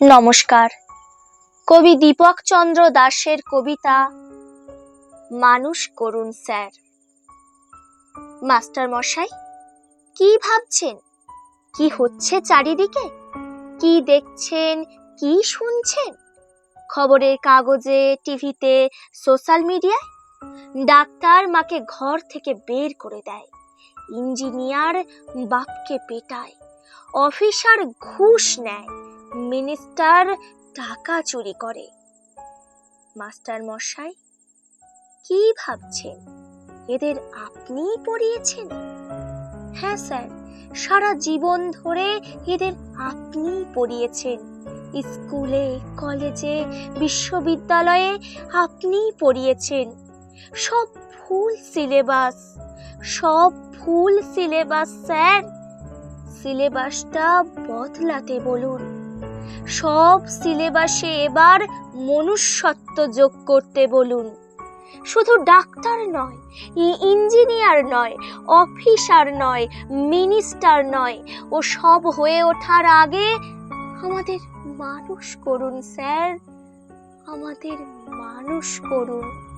নমস্কার। কবি দীপক চন্দ্র দাসের কবিতা, মানুষ করুন স্যার। মাস্টার মশাই, কি ভাবছেন? কি হচ্ছে চারিদিকে? কি দেখছেন? কি শুনছেন? খবরের কাগজে, টিভিতে, সোশ্যাল মিডিয়ায়? ডাক্তার মাকে ঘর থেকে বের করে দেয়। ইঞ্জিনিয়ার বাপকে পেটায়। অফিসার ঘুষ নেয়। মিনিস্টার টাকা চুরি করে। মাস্টার মশাই, কি ভাবছেন? এদের আপনি পড়িয়েছেন? হ্যাঁ স্যার, সারা জীবন ধরে এদের আপনি পড়িয়েছেন। স্কুলে, কলেজে, বিশ্ববিদ্যালয়ে আপনিই পড়িয়েছেন। সব ফুল সিলেবাস, সব ফুল সিলেবাস স্যার। সিলেবাসটা বদলাতে বলুন। সব সিলেবাসে এবার মনুষ্যত্ব যোগ করতে বলুন। শুধু ডাক্তার নয় ইঞ্জিনিয়ার নয়, অফিসার নয়, মিনিস্টার নয়, ও সব হয়ে ওঠার আগে আমাদের মানুষ করুন, স্যার। আমাদের মানুষ করুন।